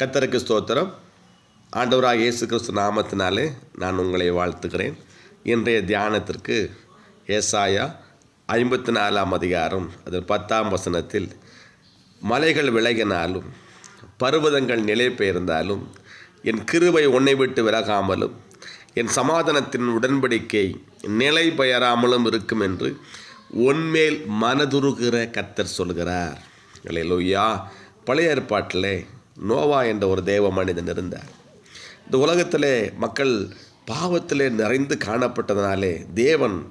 கத்தருக்கு ஸ்தோத்திரம். ஆண்டவராக இயேசு கிறிஸ்து நாமத்தினாலே நான் உங்களை வாழ்த்துக்கிறேன் இன்றைய தியானத்திற்கு ஏசாயா ஐம்பத்தி நாலாம் அதிகாரம் அது பத்தாம் வசனத்தில் மலைகள் விலகினாலும் பருவதங்கள் நிலை பெயர்ந்தாலும் என் கிருவை உன்னை விட்டு விலகாமலும் என் சமாதானத்தின் உடன்படிக்கை நிலை பெயராமலும் இருக்கும் என்று உன்மேல் மனதுருகிற கத்தர் சொல்கிறார். லோய்யா பழைய ஏற்பாட்டிலே நோவா என்ற ஒரு தேவ மனிதன் இருந்தார். இந்த உலகத்திலே மக்கள் பாவத்திலே நிறைந்து காணப்பட்டதனாலே தேவன்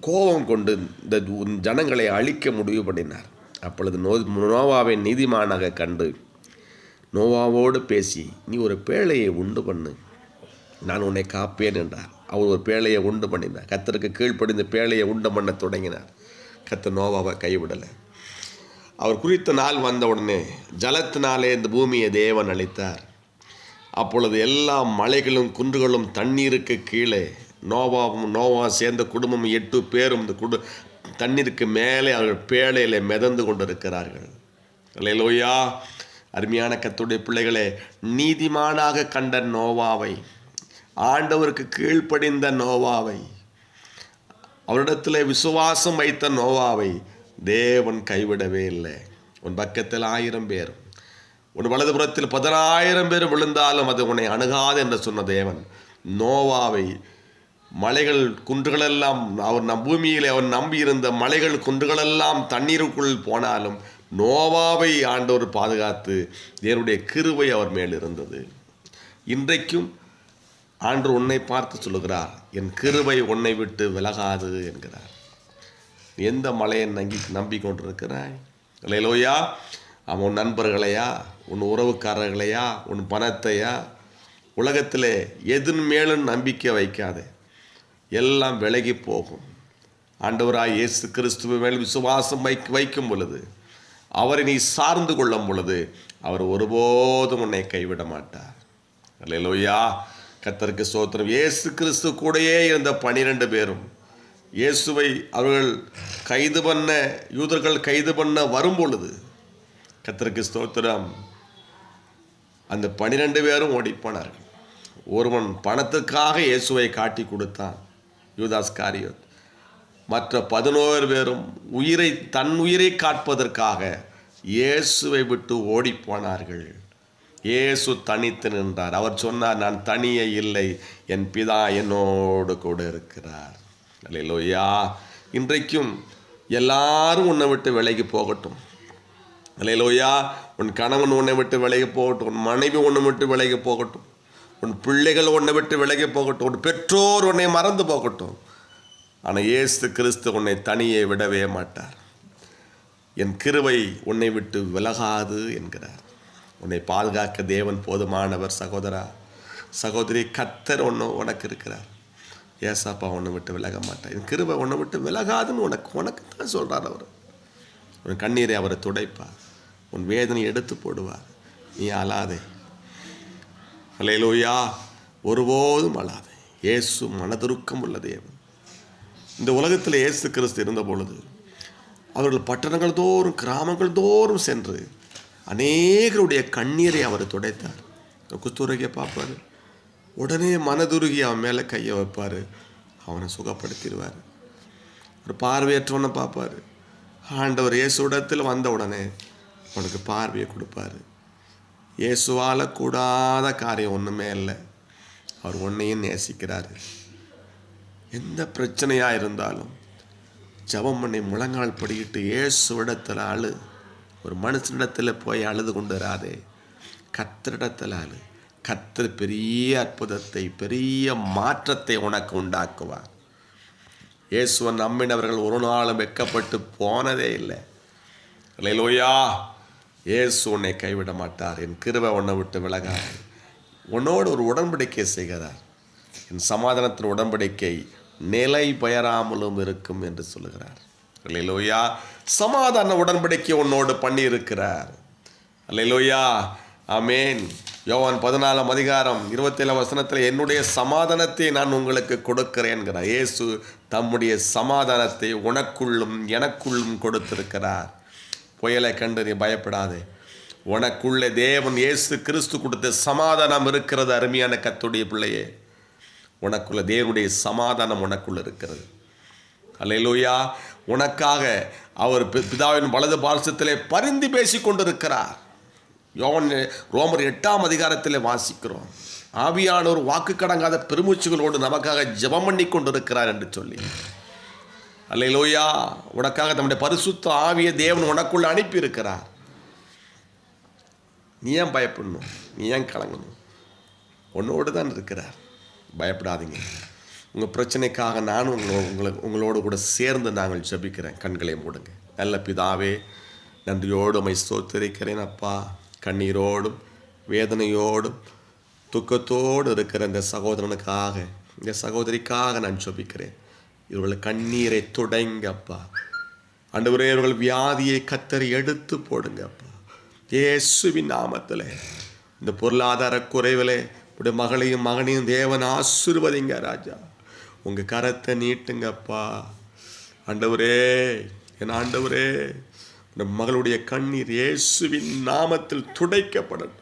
கோபம் கொண்டு இந்த ஜனங்களை அழிக்க முடிவு பண்ணினார். அப்பொழுது நோ நோவாவை நீதிமானாக கண்டு நோவாவோடு பேசி நீ ஒரு பேழையை உண்டு பண்ணு நான் உன்னை காப்பேன் என்றார். அவர் ஒரு பேழையை உண்டு பண்ணினார். கத்தருக்கு கீழ்ப்படிந்து பேழையை உண்டு பண்ண தொடங்கினார். கத்த நோவாவை கைவிடலை. அவர் குறித்த நாள் வந்த உடனே ஜலத்தினாலே இந்த பூமியை தேவன் அளித்தார். அப்பொழுது எல்லா மலைகளும் குன்றுகளும் தண்ணீருக்கு கீழே நோவாவும் நோவா சேர்ந்த குடும்பம் எட்டு பேரும் இந்த குடு தண்ணீருக்கு மேலே அவர்கள் பேழையில் மிதந்து கொண்டிருக்கிறார்கள். அல்லேலூயா! அருமையான கத்துடைய பிள்ளைகளே நீதிமானாக கண்ட நோவாவை ஆண்டவருக்கு கீழ்ப்படிந்த நோவாவை அவரிடத்தில் விசுவாசம் வைத்த நோவாவை தேவன் கைவிடவே இல்லை. உன் பக்கத்தில் ஆயிரம் பேர். உன் வலதுபுறத்தில் பதினாயிரம் பேர் விழுந்தாலும் அது உன்னை அணுகாது என்று சொன்ன தேவன். நோவாவை மலைகள் குன்றுகளெல்லாம் அவர் நம் பூமியில் அவர் நம்பியிருந்த மலைகள் குன்றுகளெல்லாம் தண்ணீருக்குள் போனாலும் நோவாவை ஆண்டவர் பாதுகாத்து தேவனுடைய கிருவை அவர் மேல் இருந்தது. இன்றைக்கும் ஆண்டு உன்னை பார்த்து சொல்லுகிறார் என் கிருவை உன்னை விட்டு விலகாது என்கிறார். எந்த மலையை நம்பி நம்பி கொண்டிருக்கிறாய்? இல்லையிலோயா அவன் உன் நண்பர்களையா? உன் உறவுக்காரர்களையா? உன் பணத்தையா? உலகத்தில் எதன் மேலும் நம்பிக்கை வைக்காதே. எல்லாம் விலகி போகும். ஆண்டவராய் இயேசு கிறிஸ்துவ மேல் விசுவாசம் வைக்க வைக்கும் பொழுது அவரை நீ சார்ந்து கொள்ளும் பொழுது அவர் ஒருபோதும் உன்னை கைவிட மாட்டார். அல்லையா கத்தருக்கு சோத்திரம் இயேசு கிறிஸ்து கூடயே இருந்த பனிரெண்டு பேரும் இயேசுவை அவர்கள் கைது பண்ண யூதர்கள் கைது பண்ண வரும் பொழுது கத்தருக்கு ஸ்தோத்திரம். அந்த பனிரெண்டு பேரும் ஓடிப்போனார்கள். ஒருவன் பணத்துக்காக இயேசுவை காட்டி கொடுத்தான் யூதாஸ் காரியத். மற்ற பதினோரு பேரும் உயிரை தன் உயிரை காட்பதற்காக இயேசுவை விட்டு ஓடிப்போனார்கள். இயேசு தனித்து நின்றார். அவர் சொன்னார் நான் தனியே இல்லை. என் பிதா என்னோடு கூட இருக்கிறார். அலையிலோயா இன்றைக்கும் எல்லாரும் உன்னை விட்டு விலகி போகட்டும். அலையிலோயா உன் கணவன் உன்னை விட்டு விலகி போகட்டும். உன் மனைவி உன்னை விட்டு விலகி போகட்டும். உன் பிள்ளைகள் உன்னை விட்டு விலகி போகட்டும். உன் பெற்றோர் உன்னை மறந்து போகட்டும். ஆனால் இயேசு கிறிஸ்து உன்னை தனியே விடவே மாட்டார். என் கிருவை உன்னை விட்டு விலகாது என்கிறார். உன்னை பாதுகாக்க தேவன் போதுமானவர் சகோதரா. சகோதரி கத்தர் ஒன்று உனக்கு இருக்கிறார். ஏசாப்பா உன்னை விட்டு விலக மாட்டேன். என் கிருபை உன்னை விட்டு விலகாதுன்னு உனக்கு உனக்கு தான் சொல்கிறார் அவர். உன் கண்ணீரை அவரை துடைப்பார் உன் வேதனை எடுத்து போடுவார். நீ அழாதே. அலையலோயா ஒருபோதும் அழாதே. இயேசு மனதுருக்கம் உள்ள தேவன். இந்த உலகத்தில் இயேசு கிறிஸ்து இருந்த பொழுது அவர்கள் பட்டணங்கள் தோறும் கிராமங்கள் தோறும் சென்று அநேகருடைய கண்ணீரை அவர் துடைத்தார். குஸ்துரையை பார்ப்பார். உடனே மனதுருகி அவன் மேலே கையை வைப்பார். அவனை சுகப்படுத்திடுவார். ஒரு பார்வையற்றவனை பார்ப்பார். ஆண்டவர் இயேசு இடத்தில் வந்த உடனே உனக்கு பார்வையை கொடுப்பாரு. இயேசுவால் கூடாத காரியம் ஒன்றுமே இல்லை. அவர் ஒன்றையும் நேசிக்கிறார். எந்த பிரச்சனையாக இருந்தாலும் ஜபம் பண்ணி முழங்கால் படிக்கிட்டு இயேசுவிடத்தில் அழு. ஒரு மனுஷனிடத்தில் போய் அழுது கொண்டு வராதே. கத்திரிடத்தில் அழு. கத்தர் பெரிய அற்புதத்தை பெரிய மாற்றத்தை உனக்கு உண்டாக்குவார். இயேசுவன் நம்பினவர்கள் ஒரு நாளும் வெக்கப்பட்டு போனதே இல்லை. இல்லையிலோயா இயேசு உன்னை கைவிட மாட்டார். என் கிருவை உன்னை விட்டு விலகாது. உன்னோடு ஒரு உடன்படிக்கை செய்கிறார். என் சமாதானத்தின் உடன்படிக்கை நிலை பெயராமலும் இருக்கும் என்று சொல்லுகிறார். அல்லையிலோயா சமாதான உடன்படிக்கை உன்னோடு பண்ணியிருக்கிறார். அல்லையிலோயா அமேன் யோவான் பதினாலாம் அதிகாரம் இருபத்தேழாம் வசனத்தில் என்னுடைய சமாதானத்தை நான் உங்களுக்கு கொடுக்கிறேன்கிறார் இயேசு தம்முடைய சமாதானத்தை உனக்குள்ளும் எனக்குள்ளும் கொடுத்திருக்கிறார். புயலை கண்டு நீ பயப்படாதே. உனக்குள்ளே தேவன் இயேசு கிறிஸ்து கொடுத்த சமாதானம் இருக்கிறது அருமையான கத்துடைய பிள்ளையே. உனக்குள்ள தேவனுடைய சமாதானம் உனக்குள்ள இருக்கிறது. அல்லேலூயா உனக்காக அவர் பிதாவின் வலது பாரசத்திலே பரிந்து பேசி கொண்டிருக்கிறார் யோவன் ரோமர் எட்டாம் அதிகாரத்தில் வாசிக்கிறோம். ஆவியானோர் வாக்கு கடங்காத பெருமூச்சுகளோடு நமக்காக ஜெபம் பண்ணி கொண்டிருக்கிறார் என்று சொல்லி. அல்லேலூயா உனக்காக நம்முடைய பரிசுத்த ஆவிய தேவன் உனக்குள்ள அனுப்பியிருக்கிறார். நீ ஏன் பயப்படணும்? நீ ஏன் கலங்கணும்? உன்னோடு தான் இருக்கிறார். பயப்படாதீங்க. உங்கள் பிரச்சனைக்காக நானும் உங்களோட உங்களை உங்களோடு கூட சேர்ந்து நாங்கள் ஜெபிக்கிறேன். கண்களை மூடுங்க. நல்ல பிதாவே நன்றியோடு உமை ஸ்தோத்திரிக்கிறேன் அப்பா. கண்ணீரோடும் வேதனையோடும் துக்கத்தோடு இருக்கிற இந்த சகோதரனுக்காக இந்த சகோதரிக்காக நான் சொபிக்கிறேன் இவர்கள் கண்ணீரை துடைங்கப்பா ஆண்டவரே இவர்கள் வியாதியை கத்தரி எடுத்து போடுங்கப்பா இயேசுவின் நாமத்தில். இந்த பொருளாதார குறைவிலே உடைய மகளையும் மகனையும் தேவன் ஆசிர்வதிங்க ராஜா. உங்கள் கரத்தை நீட்டுங்கப்பா ஆண்டவரே என் ஆண்டவரே இந்த மகளுடைய கண்ணீர் இயேசுவின் நாமத்தில் துடைக்கப்படட்டும்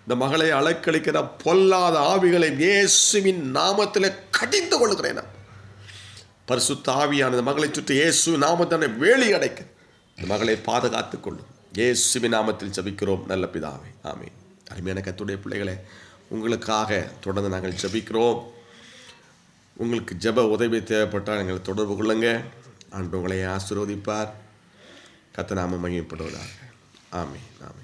இந்த மகளை அலக்களிக்கிற பொல்லாத ஆவிகளை இயேசுவின் நாமத்தில் கடிந்து கொள்கிறேன் நான். பரிசுத்த ஆவியான இந்த மகளை சுற்றி இயேசு நாமத்தான வேலி அடைக்க. இந்த மகளை பாதுகாத்துக் கொள்ளும். இயேசுவின் நாமத்தில் ஜபிக்கிறோம். நல்ல பிதாவே. ஆமே அருமையான கத்துடைய பிள்ளைகளை உங்களுக்காக தொடர்ந்து நாங்கள் ஜபிக்கிறோம். உங்களுக்கு ஜெப உதவி தேவைப்பட்டால் எங்களை தொடர்பு கொள்ளுங்க. ஆண்டு உங்களை ஆசீர்வதிப்பார். கத்த நாம மகிமைப்படுவதாக. ஆமே ஆமே